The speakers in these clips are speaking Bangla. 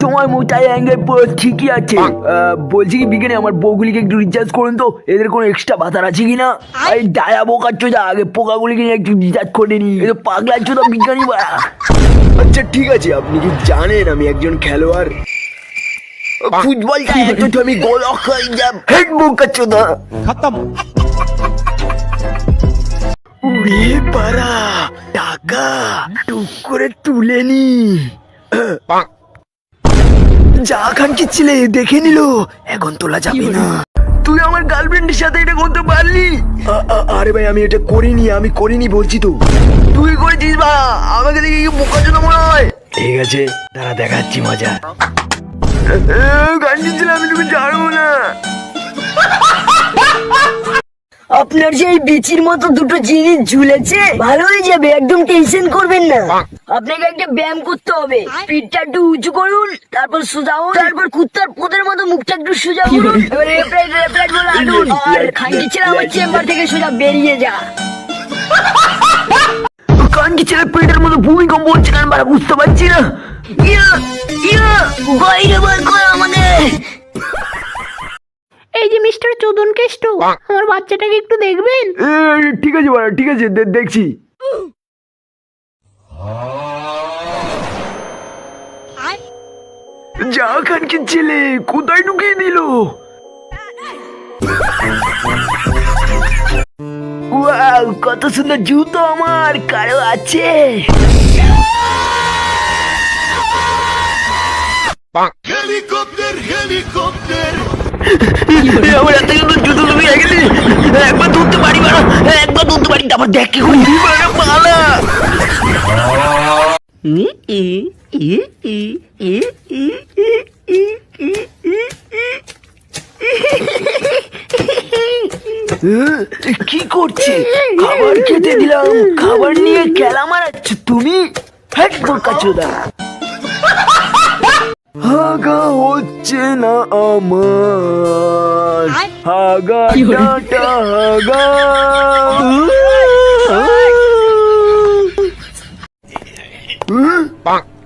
তোমার মোটাই অ্যাঙ্গেল পুরো ঠিকই আছে। আহ, বলছি কি বিজ্ঞানী আমার বউগুলিকে একটু রিচার্জ করুন তো। এদের কোনো এক্সট্রা ভাতার আছে কি কিনা এই ডায়া বোকার চোদা আগে পোকাগুলিকে নিয়ে একটু রিচার্জ করে নি এ তো পাগলার চোদা বিজ্ঞানী বাড়া আচ্ছা ঠিক আছে আপনি কি জানেন আমি একজন খেলোয়াড়? ফুটবলটা এত তুমি গোল হয়ে যাব হেড বোকার চোদা। উড়ে পারা টাকা টুক করে তুলে নি। যা খান কি ছিলে দেখে নিল এখন তোলা যাবে না। তুই আমার গার্লফ্রেন্ডের সাথে এটা করতে পারলি? আরে ভাই আমি এটা করিনি আমি করিনি বলছি তো। তুই করেছিস বা? আমাকে দেখে কি বোকার চোদা মনে হয়? ঠিক আছে দাঁড়া দেখাচ্ছি মজা। গান ছিল আমি তোকে জানব না। আপনার সেই বিচির মতো দুটো জিনিস ঝুলেছে ভালো হয়ে যাবে একদম টেনশন করবেন না। আপনাকে একটা ব্যায়াম করতে হবে। পিঠটা একটু উঁচু করুন তারপর সোজা হন তারপর কুত্তার পোদের মতো মুখটা একটু সোজা করুন। এবার রেফ্রাইট রেফ্রাইট বলে আনুন। আর খানকি ছেলে আমার চেম্বার থেকে সোজা বেরিয়ে যা। কানকি ছেলে পেটের মতো ভূমিকম্প হচ্ছে কেন বুঝতে পারছি না। ইয়া ইয়া বাইরে বার কর আমাকে এই যে মিস্টার চোদন কেষ্ট আমার বাচ্চাটাকে একটু দেখবেন? ঠিক আছে বাড়া ঠিক আছে দেখছি। যা খানকি ছেলে কোথায় ঢুকিয়ে দিল? ওয়াও কত সুন্দর জুতো আমার কারও আছে? এ, আমার এত সুন্দর জুতো তুমি গেলি একবার ধরতে পারি বাড়া একবার ধরতে পারি তারপর দেখ কি করি পালা কি করছে খাবার খেতে দিলাম খাবার নিয়ে খেলা মারাচ্ছ তুমি হ্যাট বোকা চোদা হাগা হচ্ছে না আমার। হাগা টাটা হাগা। হুম?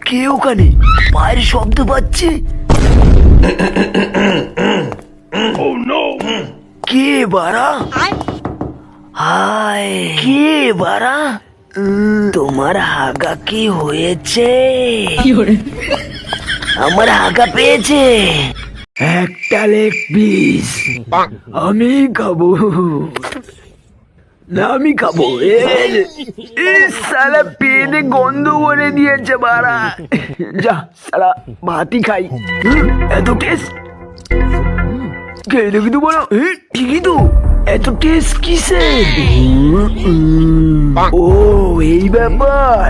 কে ওখানে? পায়ের শব্দ পাচ্ছি? কে বাড়া? হায়। কে বাড়া? উম, তোমার হাগা কি হয়েছে আমার হাগা পেয়েছে। একটা লেগ প্লিজ আমি খাব। না, আমি খাব। সালা পেটে গন্ধ করে দিয়েছে বাড়া। যা, সালা ভাতই খাই। এত টেস্ট খেয়ে দেখি তো বলো ঠিকই তো। এত টেস্ট কিসে ও, এই ব্যাপার।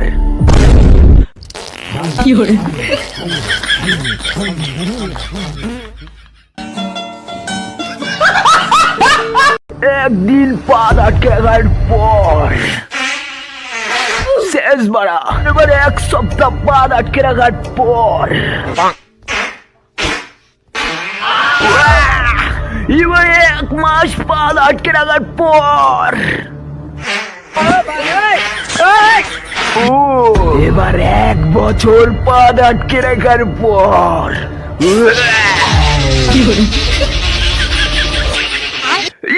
একদিন পা আটকে পর শেষ বাড়া এবার এক সপ্তাহ পা আটকে রাখার পর এবার এক মাস পা আটকে রাখার পর এবার এক বছর পা আটকে রাখার পর।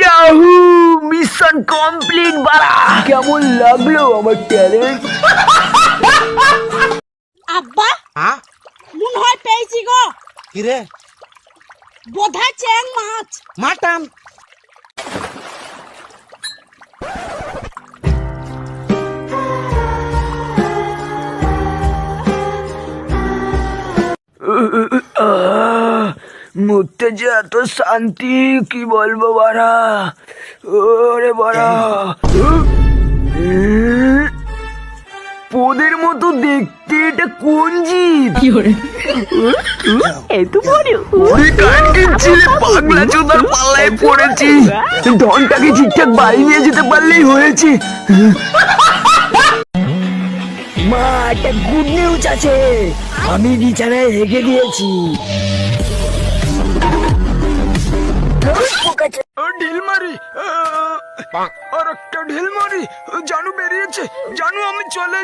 ইয়াহু মিশন কমপ্লিট বাড়া। কেমন লাগল আমার ট্যালেন্ট আব্বা মনে হয় পেয়েছি গো। কিরে? বোধহয় চ্যাং মাছ। মাটান। মরতে যে এত শান্তি কি বলব বাড়া? ওরে বাড়া। পোদের মতো দেখতে এটা কোন জীব? এত বড়। পাগলা চোদার পাল্লায় পড়েছি। ধনটাকে ঠিকঠাক বাড়ি নিয়ে যেতে পারলেই হয়েছে। মা একটা গুড নিউজ আছে। আমি বিছানায় রেখে দিয়েছি। আর একটা বেরিয়েছে। চলে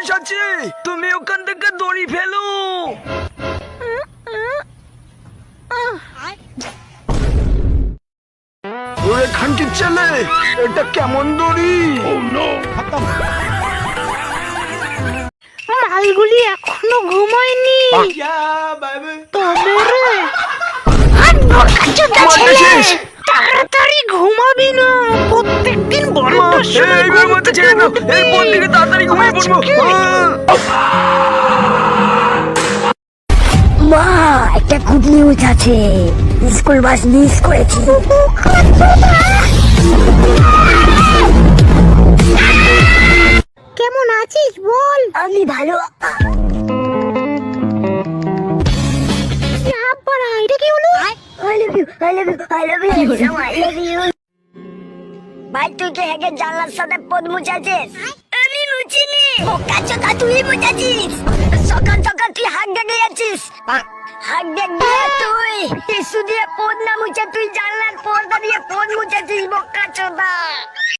তুমি ওখান থেকে দড়ি ফেলো। এটা কেমন দড়ি? মালগুলি এখনও ঘুমায়নি। তবে তাড়াতাড়ি ঘুমাবি না। প্রত্যেকদিন মা, বারোটার সময় ঘুম থেকে উঠবি। এই কোন তাড়াতাড়ি ঘুমিয়ে পড়ব। মা। একটা গুড নিউজ আছে। স্কুল বাস মিস করেছি। কেমন আছিস বল? আমি ভালো। I love you, I love you, I love ভাই তুই কি হেগে জানলার সাথে পদ মুছাছিস? আমি মুছিনি। বোকা চোদা তুই মুছাছিস। সকাল সকাল তুই হাত ডেকে যাচ্ছিস হাত ডেকে তুই টিসু দিয়ে পদ না মুছে তুই জানলার পর্দা দিয়ে পদ মুছেছিস বোকা চোদা।